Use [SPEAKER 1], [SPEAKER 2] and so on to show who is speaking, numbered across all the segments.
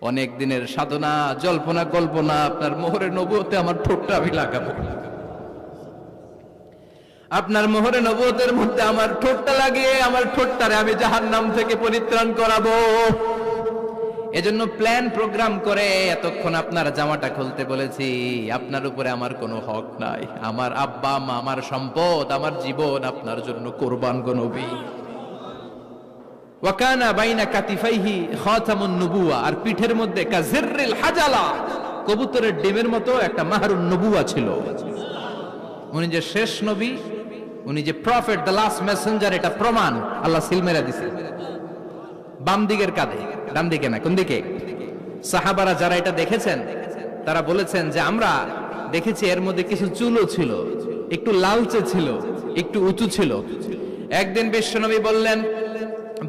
[SPEAKER 1] অনেক দিনের সাধনা, জল্পনা, কল্পনা, আপনার মোহরে নবুয়তে আমার ঠোঁটটা আমি লাগাবো। আপনার মোহরে নবুয়তের মধ্যে আমার ঠোঁটটা লাগিয়ে, আমার ঠোঁটটারে আমি জাহান্নাম থেকে পরিত্রাণ করাবো। এজন্য প্ল্যান প্রোগ্রাম করে এতক্ষণ আপনার জামাটা খুলতে বলেছি, আপনার উপরে আমার কোনো হক নাই। আমার আব্বা, মা, আমার সম্পদ, আমার জীবন আপনার জন্য কোরবান গো নবী। ওয়াকানা বাইনা কাতিফাইহি খাতামুন নবুয়া আর পিঠের মধ্যে কাজিররিল হাজালা, কবুতরের ডিমের মতো একটা মাহরুন নবুয়া ছিল। উনি যে শেষ নবী, উনি যে প্রফেট দ্য লাস্ট মেসেঞ্জার এটা প্রমাণ, আল্লাহ সিলমেরা দিছে। বাম দিকের কাঁধে, ডান দিকে না, কোন দিকে? সাহাবারা যারা এটা দেখেছেন, তারা বলেছেন যে আমরা দেখেছি এর মধ্যে কিছু চুলও ছিল, একটু লালচে ছিল, একটু উঁচু ছিল। একদিন বিশ্বনবী বললেন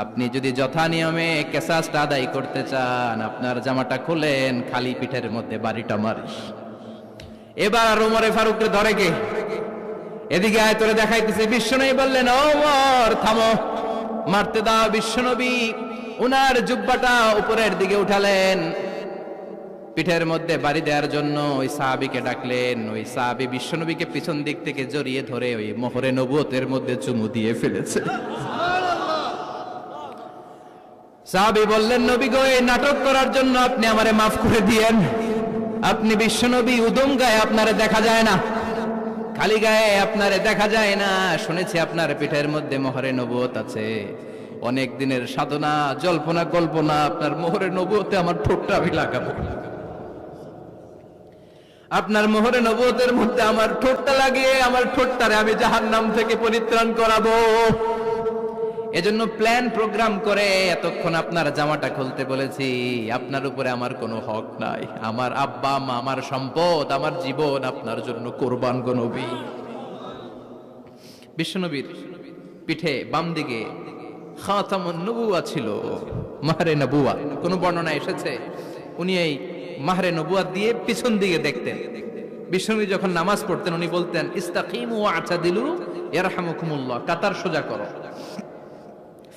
[SPEAKER 1] আপনি যদি যথা নিয়মে কেসাসটা আদায় করতে চান, আপনার জামাটা খুলেন, খালি পিঠের মধ্যে বাড়িটা মারিস। এবার আর উমরে ফারুককে ধরে কে? এদিকে আয়, তোরে দেখাইতেছে। বিশ্বনবী বললেন ওমর, থামো। মারতে দাও বিশ্বনবী উনার জুব্বাটা উপরের দিকে উঠালেন। পিঠের মধ্যে বাড়ি দেওয়ার জন্য ওই সাহাবিকে ডাকলেন। ওই সাহাবি বিশ্বনবীকে পিছন দিক থেকে জড়িয়ে ধরে ওই মোহরে নবুয়তের মধ্যে চুমু দিয়ে ফেলেছে। সাহাবি বললেন, নবী গো, এই নাটক করার জন্য আপনি আমারে মাফ করে দিয়েন। আপনি বিশ্বনবী উদম গায়ে আপনারে দেখা যায় না। খালি গায়ে আপনারে দেখা যায় না। শুনেছি আপনার পিঠের মধ্যে মোহরে নবুয়ত আছে। অনেক দিনের সাধনা, জল্পনা, কল্পনা, আপনার মোহরে নবুয়তে আমার ঠোঁটটা আমি লাগাবো। আপনার মোহরে নবুয়তের মধ্যে আমার ঠোঁটটা লাগিয়ে, আমার ঠোঁটটারে আমি জাহান্নাম থেকে পরিত্রাণ করাবো। এজন্য প্ল্যান প্রোগ্রাম করে এতক্ষণ আপনার জামাটা খুলতে বলেছি, আপনার উপরে আমার কোনো হক নাই। আমার আব্বা মা আমার সম্পদ, আমার জীবন আপনার জন্য কোরবান গো নবী। বিশ্বনবীর পিঠে বাম দিকে নবুয়া ছিল, মাহরে নবুয়া। কোন বর্ণনা এসেছে? উনি এই মাহরে নবুয়া দিয়ে পিছন দিকে দেখতেন। বিশ্বনবী যখন নামাজ পড়তেন, উনি বলতেন, ইস্তাকিমু আচা দিলু ইয়ারহামুকুমুল্লাহ। কাতার সোজা করো।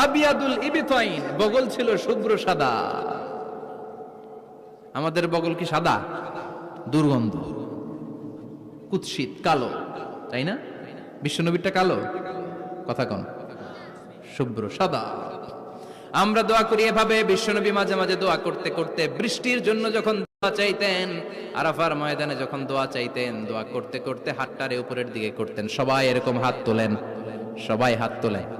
[SPEAKER 1] আবিয়াদুল ইবিতাইন, বগল ছিল শুভ্র সাদা। আমাদের বগল কি সাদা? দুর্গন্ধ। কুৎসিত, কালো, তাই না? বিশ্বনবীরটা কালো? কথা কন। শুভ্র সাদা। আমরা দোয়া করি এভাবে বিশ্বনবী মাঝে মাঝে দোয়া করতে করতে বৃষ্টির জন্য যখন দোয়া চাইতেন, আরাফার ময়দানে যখন দোয়া চাইতেন, দোয়া করতে করতে হাতটারে উপরের দিকে করতেন। সবাই এরকম হাত তোলেন। সবাই হাত তোলেন।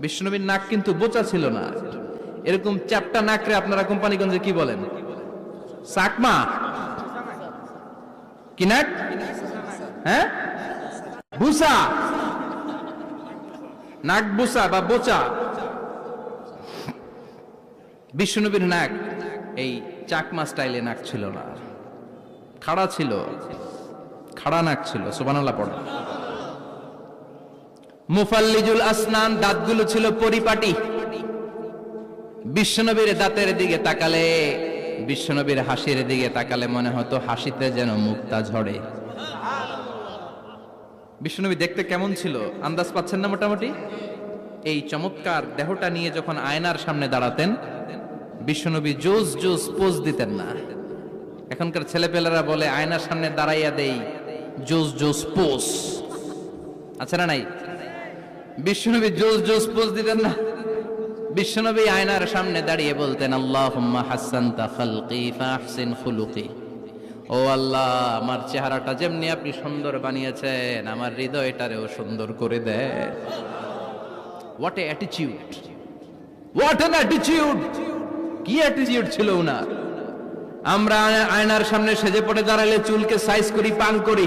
[SPEAKER 1] বিষ্ণুনবীর নাক কিন্তু বোচা ছিল না। এরকম চ্যাপটা নাকরে আপনারা কোম্পানিগঞ্জে কি বলেন? চাকমা কি নাক? হ্যাঁ? বুসা? নাক বুসা বা বোচা? বিষ্ণুনবীর নাক, এই চাকমা স্টাইলে নাক ছিল না। খাড়া ছিল। খাড়া নাক ছিল সুবানাল্লাহ পড়া মুফাল্লিজুল আসনান, দাঁতগুলো ছিল পরিপাটি। বিশ্বনবীর দাঁতের দিকে তাকালে, বিশ্বনবীর হাসির দিকে তাকালে মনে হতো হাসিতে যেন মুক্তা ঝরে। বিশ্বনবী দেখতে কেমন ছিল? আন্দাজ পাচ্ছেন না মোটামুটি? এই চমৎকার দেহটা নিয়ে যখন আয়নার সামনে দাঁড়াতেন, বিশ্বনবী জোস জোস পোজ দিতেন না। এখনকার ছেলেপেলেরা বলে, আয়নার সামনে দাঁড়াইয়া দেই, জোস জোস পোজ। আছে না নাই? বিশ্বনবী জোস জোস পোজ দিতেন না। বিশ্বনবী আয়নার সামনে দাঁড়িয়ে বলতেন, আল্লাহুম্মা হাসানতা খালকি ফাহসিন খুলুকি। ও আল্লাহ, আমার চেহারাটা যেমনি আপনি সুন্দর বানিয়েছেন, আমার হৃদয়টারেও সুন্দর করে দেয় what a attitude what an attitude কি অ্যাটিটিউড ছিল উনার আমরা আয়নার সামনে সেজে পড়ে দাঁড়ালে চুলকে সাইজ করি, পান করি।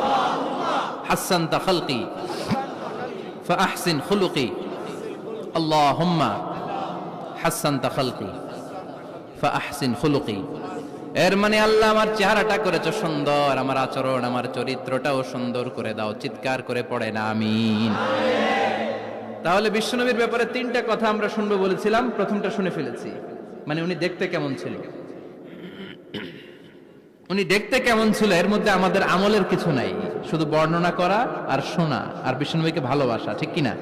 [SPEAKER 1] হাসান তাখালকি ফাহসিন খুলুকি, আল্লাহম্মা হাসান তাখালকি ফাহসিন খুলুকি। এর মানে আল্লাহ আমার চেহারাটা করেছ সুন্দর, আমার আচরণ, আমার চরিত্রটাও সুন্দর করে দাও, চিৎকার করে পড়ে না আমিন। তাহলে বিশ্বনবীর ব্যাপারে তিনটা কথা আমরা শুনব বলেছিলাম, প্রথমটা শুনে ফেলেছি। মানে উনি দেখতে কেমন ছিলেন? উনি দেখতে কেমন ছিল, এর মধ্যে আমাদের আমলের কিছু নাই। শুধু বর্ণনা করা আর শোনা আর বিষ্ণুনবীকে ভালোবাসা, ঠিক কিনা?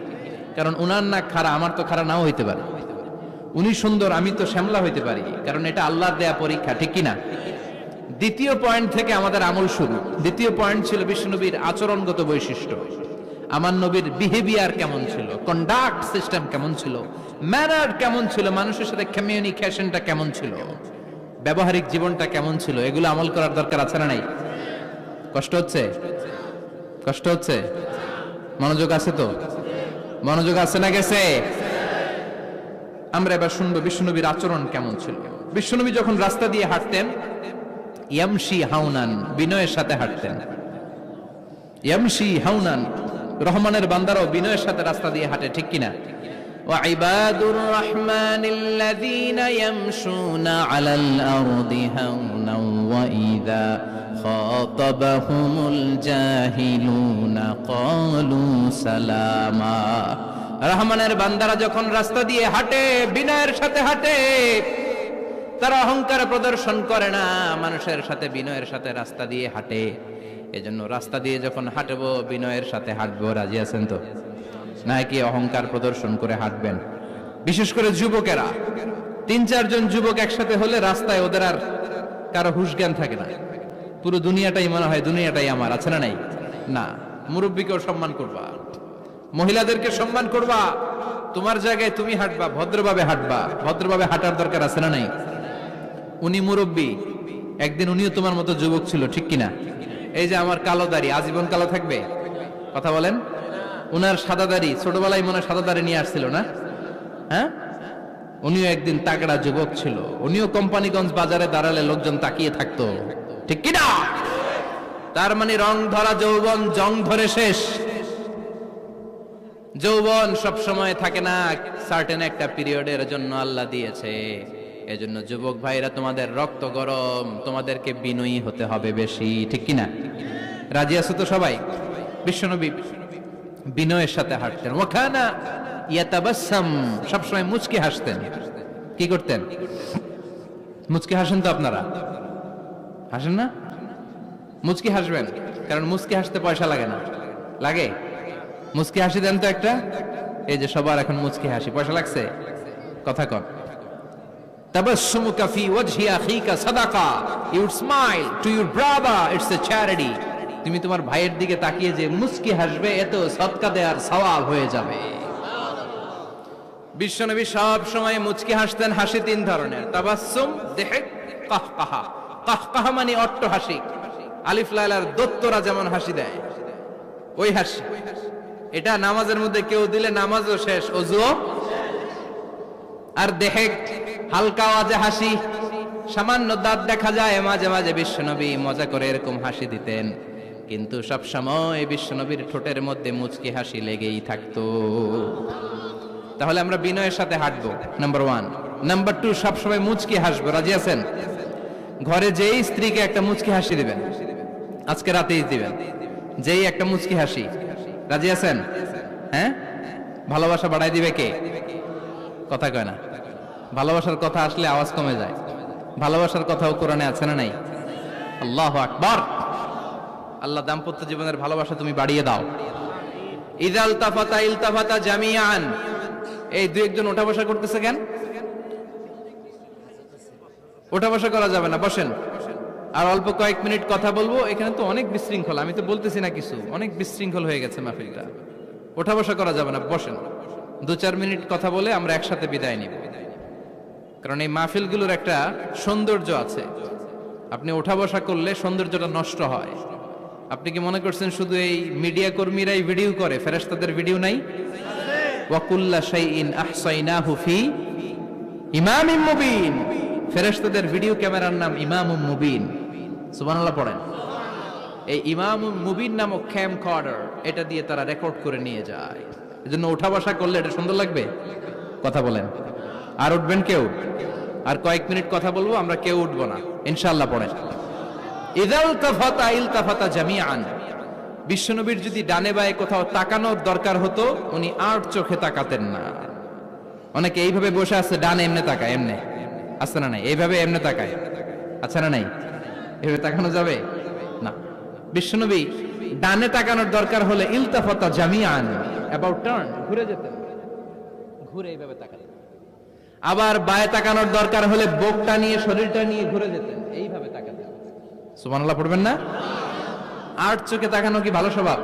[SPEAKER 1] কারণ উনার না খারা আমার তো খারা নাও হইতে পারে। উনি সুন্দর, আমি তো শ্যামলা হইতে পারি। কারণ এটা আল্লাহর দেয়া পরীক্ষা, ঠিক কিনা? দ্বিতীয় পয়েন্ট থেকে আমাদের আমল শুরু। দ্বিতীয় পয়েন্ট ছিল বিষ্ণুনবীর আচরণগত বৈশিষ্ট্য। আমার নবীর বিহেভিয়ার কেমন ছিল? কন্ডাক্ট সিস্টেম কেমন ছিল? ম্যানার কেমন ছিল? মানুষের সাথে কমিউনিকেশনটা কেমন ছিল? ব্যবহারিক জীবনটা কেমন ছিল? এগুলো আমল করার দরকার আছে না নাই? কষ্ট হচ্ছে কষ্ট হচ্ছে মনোযোগ আছে তো মনোযোগ আছে না গেছে আমরা এবার শুনবো বিষ্ণুনবীর আচরণ কেমন ছিল বিষ্ণুনবী যখন রাস্তা দিয়ে হাঁটতেন ইয়ামশি হাউনান বিনয়ের সাথে হাঁটতেন ইয়ামশি হাউনান রহমানের বান্দারাও বিনয়ের সাথে রাস্তা দিয়ে হাঁটে ঠিক কিনা وعباد الرحمن الذين يمشون على الأرض هونا وإذا خاطبهم الجاهلون قالوا سلاما রহমানের বান্দারা যখন রাস্তা দিয়ে হাঁটে বিনয়ের সাথে হাঁটে তারা অহংকার প্রদর্শন করে না মানুষের সাথে বিনয়ের সাথে রাস্তা দিয়ে হাঁটে এজন্য রাস্তা দিয়ে যখন হাঁটবো বিনয়ের সাথে হাঁটবো রাজি আছেন তো নাকি অহংকার প্রদর্শন করে হাঁটবেন বিশেষ করে যুবকেরা তিন চারজন যুবক একসাথে হলে রাস্তায় ওদের আর কারো হুশ জ্ঞান থাকে না পুরো দুনিয়াটাই মনে হয় দুনিয়াটাই আমার, আছে না নাই? না। মুরব্বীকেও সম্মান করবা। মহিলাদেরকে সম্মান করবা। তোমার জায়গায় তুমি হাঁটবা, ভদ্রভাবে হাঁটবা। ভদ্রভাবে হাঁটার দরকার আছে না নাই? উনি মুরব্বী। একদিন উনিও তোমার মতো যুবক ছিল, ঠিক কিনা? এই যে আমার কালো দাড়ি, আজীবন কালো থাকবে? কথা বলেন। উনার সাদা দাড়ি, ছোটবেলায় মনে সাদা দাড়ি নিয়ে আসছিল না? হ্যাঁ? উনিও একদিন তাগড়া যুবক ছিল। উনিও কোম্পানিগঞ্জ বাজারে দাঁড়ালে লোকজন তাকিয়ে থাকতো। ঠিক কিনা? তার মানে রং ধরা, যৌবন জং ধরে শেষ। যৌবন সব সময় থাকে না সার্টেন একটা পিরিয়ডের জন্য আল্লাহ দিয়েছে। এজন্য যুবক ভাইরা, তোমাদের রক্ত গরম, তোমাদেরকে বিনয়ী হতে হবে বেশি, ঠিক কিনা? রাজি আছো তো সবাই? বিশ্বনবী বিনয়ের সাথে হাঁটতেন। ওখানা ইয়াতাবাসাম সবসময় মুচকি হাসতেন। কি করতেন? মুচকি হাসেন তো আপনারা? হাসেন না? মুচকি হাসবেন, কারণ মুচকি হাসতে পয়সা লাগে না। লাগে? মুচকি হাসি দেন তো একটা? এই যে সবার এখন মুচকি হাসি, পয়সা লাগছে? কথা কর তাবাসসুমুকা ফি ওয়াজহি আখিকা সাদাকা you smile to your brother, it's a charity. তুমি তোমার ভাইয়ের দিকে তাকিয়ে যে মুচকি হাসবে, এত সদকা দেওয়ার সওয়াব হয়ে যাবে। বিশ্বনবী সব সময় মুচকি হাসতেন হাসি তিন ধরনের। তাবাসসুম, দেহে কাহকাহা। কাহকাহা মানে অট্ট হাসি। আলিফ লাইলার দত্তরা যেমন হাসি দেয়, ওই হাসি। এটা নামাজের মধ্যে কেউ দিলে নামাজও শেষ, অজুও আর দেহে হালকা আওয়াজে হাসি, সামান্য দাঁত দেখা যায়, মাঝে মাঝে বিশ্বনবী মজা করে এরকম হাসি দিতেন। কিন্তু সব সময় বিশ্বনবীর ঠোঁটের মধ্যে মুচকি হাসি লেগেই থাকতো। তাহলে আমরা বিনয়ের সাথে হাঁটবো নাম্বার ওয়ান নাম্বার টু সবসময় মুচকি হাসবো, রাজি আছেন? ঘরে যেই স্ত্রীকে একটা মুচকি হাসি দিবেন, আজকে রাতেই দিবেন। যেই একটা মুচকি হাসি। রাজি আছেন? হ্যাঁ? ভালোবাসা বাড়াই দিবে কে? কথা কয় না। ভালোবাসার কথা আসলে আওয়াজ কমে যায়। ভালোবাসার কথাও কোরআনে আছে না নাই? আল্লাহ আকবার! আল্লাহ দাম্পত্য জীবনের ভালোবাসা তুমি বাড়িয়ে দাও। ইদাল তাফাতা ইলতাফাতা জামিয়ান এই দুই একজন ওঠা বসা করতেছে কেন? ওঠা বসা করা যাবে না, বসেন। আর অল্প কয়েক মিনিট কথা বলব, এখানে তো অনেক বিশৃঙ্খল, আমি তো বলতেছি না কিছু, অনেক বিশৃঙ্খল হয়ে গেছে মাহফিলটা। ওঠা বসা করা যাবে না, বসেন। দু চার মিনিট কথা বলে আমরা একসাথে বিদায় নিব। কারণ এই মাহফিলগুলোর একটা সৌন্দর্য আছে। আপনি ওঠা বসা করলে সৌন্দর্যটা নষ্ট হয়। আপনি কি মনে করছেন শুধু এই মিডিয়া কর্মীরাই ভিডিও করে, ফেরেশতাদের ভিডিও নাই? ওয়াকুল্লা শাইইন আহসাইনাহু ফি ইমামিম মুবিন। ফেরেশতাদের ভিডিও ক্যামেরার নাম ইমামুম মুবিন। সুবহানাল্লাহ পড়েন। এই ইমামুম মুবিন নামক ক্যাম কর্ডার এটা দিয়ে তারা রেকর্ড করে নিয়ে যায়। এজন্য ওঠা বসা করলে এটা সুন্দর লাগবে? কথা বলেন। আর উঠবেন কেউ? আর কয়েক মিনিট কথা বলব, আমরা কেউ উঠবো না। ইনশাআল্লাহ পড়েন। ইদাল তাফাতা ইল তাফাতা জামিআন। বিশ্বনবীর যদি ডানে বায়ে কোথাও তাকানোর দরকার হতো, উনি আর চোখে তাকাতেন না। অনেকে এইভাবে বসে আছে, ডানে এমনে তাকায়, এমনে। আছে না নাই? এইভাবে এমনি তাকায়। আছে না নাই? এভাবে তাকানো যাবে? না। বিশ্বনবী ডানে তাকানোর দরকার হলে ইলতাফাতা জামিয়ান অ্যাবাউট টার্ন ঘুরে যেতেন ঘুরে এইভাবে তাকাতেন আবার বায়ে তাকানোর দরকার হলে বুকটা নিয়ে, শরীরটা নিয়ে ঘুরে যেতেন এইভাবে তাকাতেন সুবহানাল্লাহ, পড়বেন না? আর চোখে তাকানো কি ভালো স্বভাব?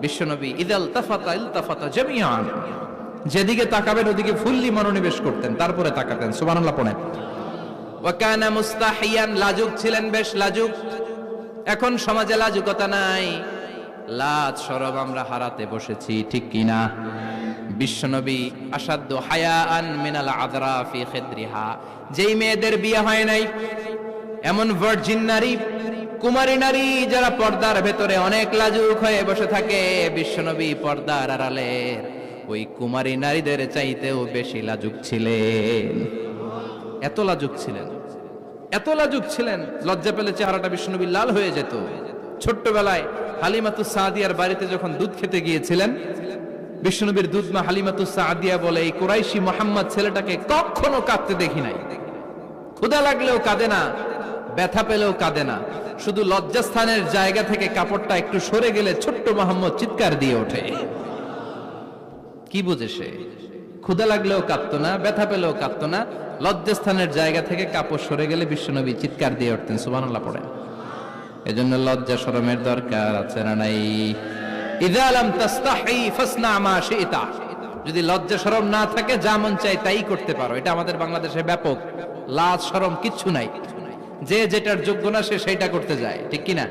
[SPEAKER 1] বিশ্বনবী ইদাল তাফাতা ইলতাফাতা জামিআন। যেদিকে তাকাবেন, ওদিকে ফুল্লি মনোনিবেশ করতেন। তারপরে তাকাতেন। মুস্তাহিয়ান, লাজুক ছিলেন বেশ লাজুক। এখন সমাজে লাজুকতা নাই। লাজ সরব আমরা হারাতে বসেছি, ঠিক কিনা? বিশ্বনবী আসাধ্য হায়াআন মিনাল আদরা ফি খিদ্রিহা। যেই মেয়েদের বিয়ে হয় নাই, এমন ভার্জিন নারী, কুমারী নারী যারা পর্দার ভেতরে অনেক লাজুক হয়ে বসে থাকে, বিশ্বনবী পর্দার আড়ালের ওই কুমারী নারীদের চাইতেও বেশি লাজুক ছিলেন। এত লাজুক ছিলেন, এত লাজুক ছিলেন, লজ্জা পেলে চেহারাটা বিষ্ণুনবী লাল হয়ে যেত। ছোট্টবেলায় হালিমাতু সাদিয়ার বাড়িতে যখন দুধ খেতে গিয়েছিলেন, বিষ্ণুবীর দুধ মা হালিমাতু সাদিয়া বলে, এই কোরাইশি মোহাম্মদ ছেলেটাকে কখনো কাঁদতে দেখি নাই। ক্ষুদা লাগলেও কাঁদে না, ব্যথা পেলেও কাঁদে না। শুধু লজ্জাস্থানের জায়গা থেকে কাপড়টা একটু সরে গেলে ছোট্ট মোহাম্মদ চিৎকার দিয়ে ওঠে। কি বুঝে সে? ক্ষুদা লাগলেও কাঁদতো না, ব্যথা পেলেও কাঁদতো না, লজ্জাস্থানের জায়গা থেকে কাপড় সরে গেলে বিশ্বনবী চিৎকার দিয়ে উঠতেন, সুবহানাল্লাহ পড়েন। এজন্য লজ্জা শরমের দরকার আছে না নাই? যদি লজ্জা শরম না থাকে, যা মন চাই তাই করতে পারো। এটা আমাদের বাংলাদেশে ব্যাপক। লাজ শরম কিচ্ছু নাই। যে যেটার যোগ্য না, সে সেইটা করতে যায়। ঠিক কি না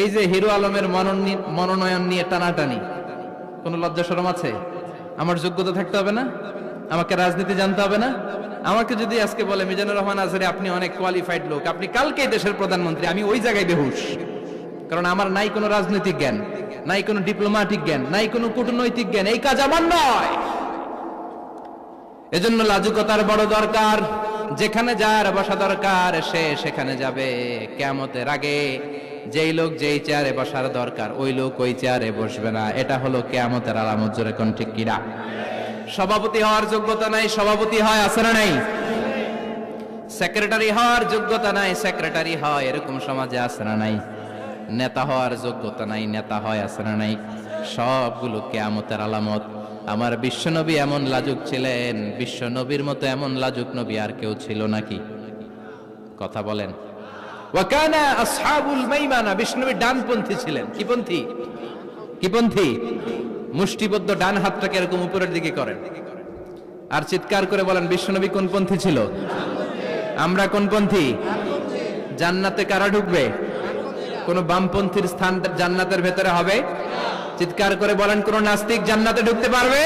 [SPEAKER 1] এই যে হিরো আলমের মনোনয়ন নিয়ে টানাটানি, কোনো লজ্জা শরম আছে? আমার যোগ্যতা থাকতে হবে না, আমাকে রাজনীতি জানতে হবে না। আমাকে যদি আজকে বলে, মিজানুর রহমান আজহারি আপনি অনেক কোয়ালিফাইড লোক, আপনি কালকেই দেশের প্রধানমন্ত্রী, আমি ওই জায়গায় বেহুশ। কারণ আমার নাই কোনো রাজনৈতিক জ্ঞান, নাই কোনো ডিপ্লোম্যাটিক জ্ঞান, নাই কোনো কূটনৈতিক জ্ঞান, এই কাজ আমার নয়। এজন্য লাজুকতার বড় দরকার, যেখানে যার বসা দরকার, সে সেখানে যাবে কেমতের আগে। যেই লোক যেই চেয়ারে বসার দরকার, ওই লোক ওই চেয়ারে বসবে না। এটা হলো কেয়ামতের আলামত, জোরে কোন ঠিক কিরা সভাপতি হওয়ার যোগ্যতা নাই, সভাপতি হয়, আছে না নাই? সেক্রেটারি হওয়ার যোগ্যতা নাই, সেক্রেটারি হয়, এরকম সমাজে আছে না নাই? নেতা হওয়ার যোগ্যতা নাই, নেতা হয়, আছে না নাই? সবগুলো কেয়ামতের আলামত। আমার বিশ্বনবী এমন লাজুক ছিলেন, বিশ্বনবীর মতো এমন লাজুক নবী আর কেউ ছিল নাকি? কথা বলেন। ওয়াকানা আসহাবুল মাইমানা বিষ্ণবী ডানপন্থী ছিলেন। কি পন্থী? কি পন্থী? মুষ্টিবদ্ধ ডান হাতটাকে এরকম উপরের দিকে করেন। আর চিৎকার করে বলেন বিশ্বনবী কোন পন্থী ছিল? আমরা কোন পন্থী? জান্নাতে কারা ঢুকবে? কোন বামপন্থীর স্থান জান্নাতের ভেতরে হবে? চিৎকার করে বলেন, কোন নাস্তিক জান্নাতে ঢুকতে পারবে?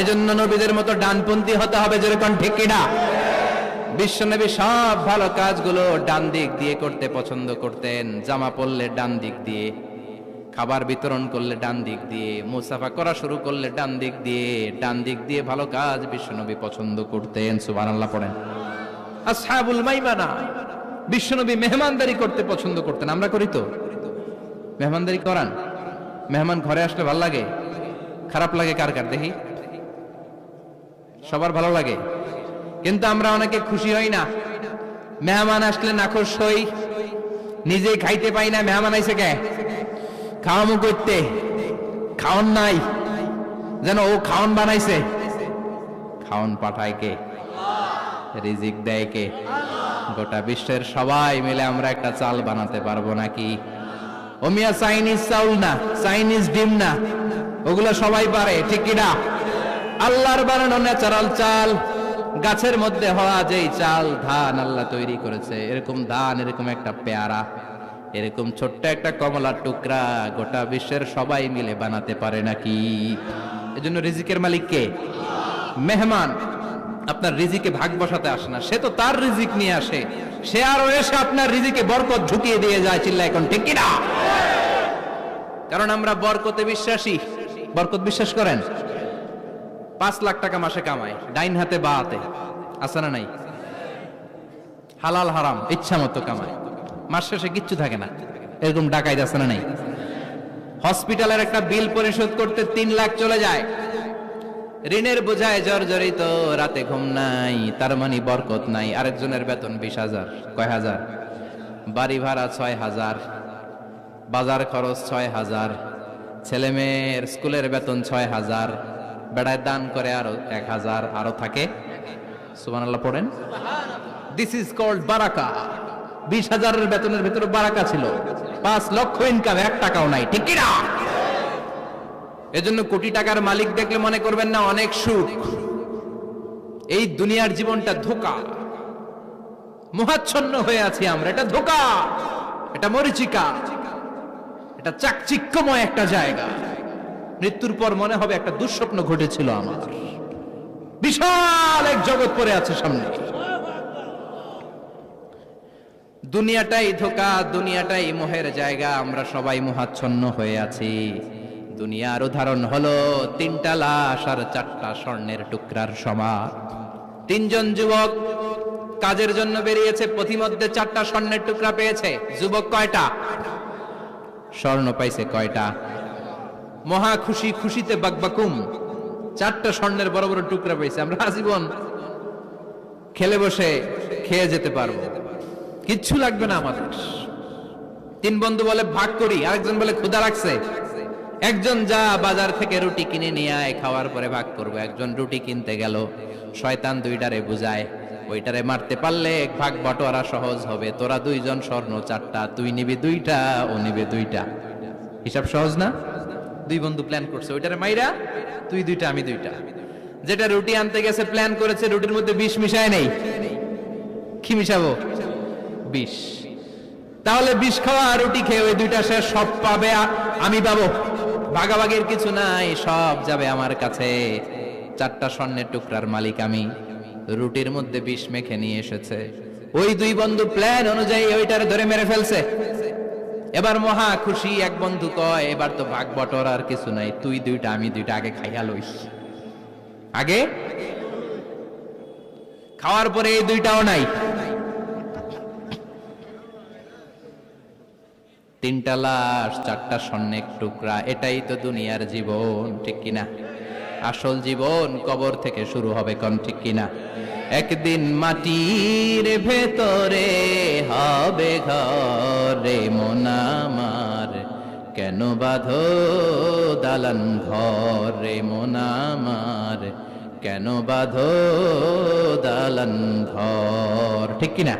[SPEAKER 1] এজন্য নবীদের মতো ডানপন্থী হতে হবে যেরকম ঠিক কিনা বিশ্বনবী সব ভালো কাজগুলো ডান দিক দিয়ে করতে পছন্দ করতেন। জামা পরলে ডান দিক দিয়ে, খাবার বিতরণ করলে ডান দিক দিয়ে, মুসাফা করা শুরু করলে ডান দিক দিয়ে, ডান দিক দিয়ে ভালো কাজ বিশ্বনবী পছন্দ করতেন। সুবহানাল্লাহ পড়েন। আসহাবুল মাইমানা বিশ্বনবী মেহমানদারি করতে পছন্দ করতেন। আমরা করি তো। মেহমানদারি করান। মেহমান ঘরে আসলে ভালো লাগে? খারাপ লাগে কার কার? দেখি। সবার ভালো লাগে? কিন্তু আমরা অনেকে খুশি হই না। মেহমান আসলে নাখোশ হই। নিজে খাইতে পাই না। মেহমান আইসে কে? খাওয়ামু করতে খাওন নাই। যেন ও খাওন বানাইছে। খাওন পাঠায় কে? রিজিক দেয় কে? গোটা বিশ্বের সবাই মিলে আমরা একটা চাল বানাতে পারব নাকি? ওমিয়া চাইনিজ চাউল না। চাইনিজ ডিম না। ওগুলো সবাই পারে, ঠিক কিনা? আল্লাহর বানানো ন্যাচারাল চাল। গাছের মধ্যে হওয়া যেই চাল, ধান আল্লাহ তৈরি করেছে, এরকম ধান, এরকম একটা পেয়ারা, এরকম ছোট্ট একটা কমলার টুকরা গোটা বিশ্বের সবাই মিলে বানাতে পারে নাকি? এজন্য রিজিকের মালিক কে? মেহমান। আপনার রিজিকে ভাগ বসাতে আসে না। সে তো তার রিজিক নিয়ে আসে। সে আরও এসে আপনার রিজিকে বরকত ঢুকিয়ে দিয়ে যায় চিল্লা এখন ঠিক কিনা? কারণ আমরা বরকতে বিশ্বাসী। বরকত বিশ্বাস করেন? পাঁচ লাখ টাকা মাসে কামায়, ডাইন হাতে বা হাতে। আছে না নাই? হালাল, হারাম, ইচ্ছা মতো কামায়। মাস শেষে কিচ্ছু থাকে না। এরকম ডাকাইত আছে না নাই? হসপিটালের একটা বিল পরিশোধ করতে তিন লাখ চলে যায়। ঋণের বোঝায় জর্জরিত, রাতে ঘুম নাই, তার মানে বরকত নাই। আরেকজনের বেতন বিশ হাজার, কয় হাজার? বাড়ি ভাড়া ছয় হাজার, বাজার খরচ ছয় হাজার ছেলে মেয়ের স্কুলের বেতন ছয় হাজার বেড়ায় দান করে আরও এক হাজার আরও থাকে। সুবান পড়েন। দিস ইজ কল্ড বারাকা। বিশ হাজারের বেতনের ভেতরে বারাকা ছিল। পাঁচ লক্ষ ইনকাম এক টাকাও নাই। ঠিক কিনা? এজন্য কোটি টাকার মালিক দেখলে মনে করবেন না, অনেক সুখ। এই দুনিয়ার জীবনটা ধোকা। মোহাচ্ছন্ন হয়ে আছি আমরা। এটা ধোকা। এটা মরিচিকা। এটা চাকচিক্যময় একটা জায়গা। মৃত্যুর পর মনে হবে একটা দুঃস্বপ্ন ঘটেছিল আমার। বিশাল এক জগৎ পড়ে আছে সামনে। দুনিয়াটাই ধোকা, দুনিয়াটাই মোহের জায়গা, আমরা সবাই মোহাচ্ছন্ন হয়ে আছি। দুনিয়ার উদাহরণ হলো তিনটা লাশ আর চারটা স্বর্ণের টুকরার সমান তিনজন যুবক কাজের জন্য বেরিয়েছে, পথিমধ্যে চারটা স্বর্ণের টুকরা পেয়েছে। যুবক কয়টা? স্বর্ণ পাইছে কয়টা? মহা খুশি খুশিতে বাকবাকুম। চারটা স্বর্ণের বড় বড় টুকরা পেয়েছে আমরা আজীবন খেলে বসে খেয়ে যেতে পারব। কিচ্ছু লাগবে না আমাদের। তিন বন্ধু বলে ভাগ করি, আরেকজন বলে ক্ষুদা রাখছে একজন যা বাজার থেকে রুটি কিনে নিয়ে আয়, খাওয়ার পরে ভাগ করব। একজন রুটি কিনতে গেল, শয়তান দুইটারে বুঝায়, ওইটারে মারতে পারলে এক ভাগ বটোয়ারা সহজ হবে। তোরা দুইজন স্বর্ণ চারটা, তুই নিবি দুইটা, ও নিবে দুইটা। হিসাব সহজ না? দুই বন্ধু প্ল্যান করছে। ওইটারে মাইরা তুই দুইটা, আমি দুইটা। যেটা রুটি আনতে গেছে প্ল্যান করেছে, রুটির মধ্যে বিষ মিশায় নেই। কি মিশাবো? বিষ। তাহলে বিষ খাওয়া রুটি খেয়ে ওই দুইটা সে সব পাবে আমি পাবো। ভাগাভাগির কিছু নাই, সব যাবে আমার কাছে। চারটা স্বর্ণের টুকরার মালিক আমি। রুটির মধ্যে বিষ মেখে নিয়ে এসেছে। ওই দুই বন্ধু প্ল্যান অনুযায়ী ওইটারে ধরে মেরে ফেলছে। এবার মহা খুশি, এক বন্ধু কয়, এবার তো ভাগ বটর আর কিছু নাই, তুই দুইটা, আমি দুইটা, আগে খাইয়া লইস। আগে? খাওয়ার পরে এই দুইটাও নাই। তিনটা লাশ, চারটা স্বর্ণের টুকরা, এটাই তো দুনিয়ার জীবন, ঠিক কিনা? আসল জীবন কবর থেকে শুরু হবে কোন ঠিক কিনা? একদিন মাটির ভেতরে হবে ঘরে মোনামার কেন বাঁধো দালান ঘরে মোনামার কেন বাঁধো দালান ঘর? ঠিক কিনা?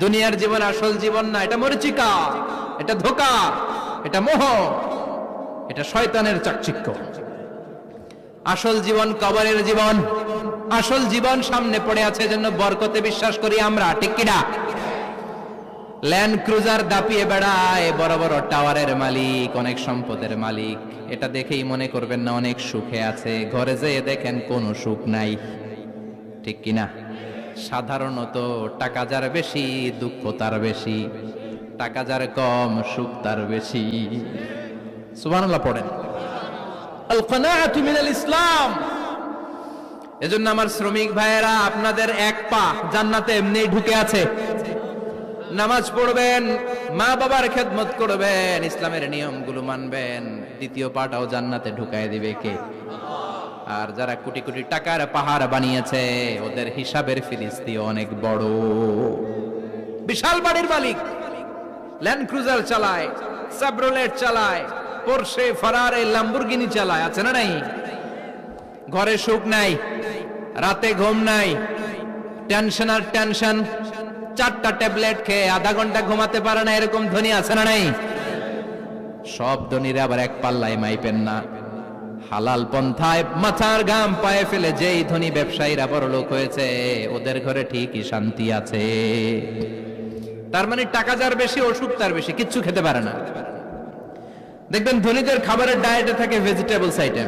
[SPEAKER 1] দুনিয়ার জীবন আসল জীবন না, এটা মরিচিকা, এটা ধোকা, এটা মোহ, এটা শয়তানের চাকচিক্য। আসল জীবন কবরের জীবন। আসল জীবন সামনে পড়ে আছে জন্য বরকতে বিশ্বাস করি আমরা, ঠিক কিনা? ল্যান্ড ক্রুজার দাপিয়ে বেড়ায়, বড় বড় টাওয়ারের মালিক, অনেক সম্পদের মালিক। এটা দেখেই মনে করবেন না অনেক সুখে আছে, ঘরে যেয়ে দেখেন কোনো সুখ নাই, ঠিক কিনা? সাধারণত টাকা যার বেশি, দুঃখ তার বেশি, টাকা যার কম, সুখ তার বেশি। সুবহানাল্লাহ পড়েন। আল কানাআতু মিনাল ইসলাম এজন্য আমার শ্রমিক ভাইয়েরা, আপনাদের এক পা জান্নাতে এমনি ঢুকে আছে। নামাজ পড়বেন, মা বাবার খেদমত করবেন, ইসলামের নিয়মগুলো মানবেন। দ্বিতীয় পাটাও জান্নাতে ঢুকায় দিবে কে? আর যারা কোটি কোটি টাকার পাহাড় বানিয়েছে, ওদের হিসাবের ফিরিস্তি অনেক বড়। বিশাল বাড়ির মালিক, ল্যান্ড ক্রুজার চালায়, সাবরোলেট চালায়, পোরশে, ফারারে লাম্বুরগিনি চালায়, আছে না নাই? ঘরে সুখ নাই, রাতে ঘুম নাই টেনশন আর টেনশন চারটা ট্যাবলেট খেয়ে আধা ঘণ্টা ঘুমাতে পারে না, এরকম ধনী আছে না নাই? সব ধনীরা আবার এক পাল্লায় মাইপেন না। হালাল পন্থায় মাথার গাম পায়ে ফেলে যেই ধনী ব্যবসায়ীরা বড় লোক হয়েছে, ওদের ঘরে ঠিকই শান্তি আছে। তার মানে টাকা যার বেশি, অসুখ তার বেশি, কিচ্ছু খেতে পারে না। দেখবেন ধনীদের খাবারের ডায়েটে থাকে ভেজিটেবলস আইটেম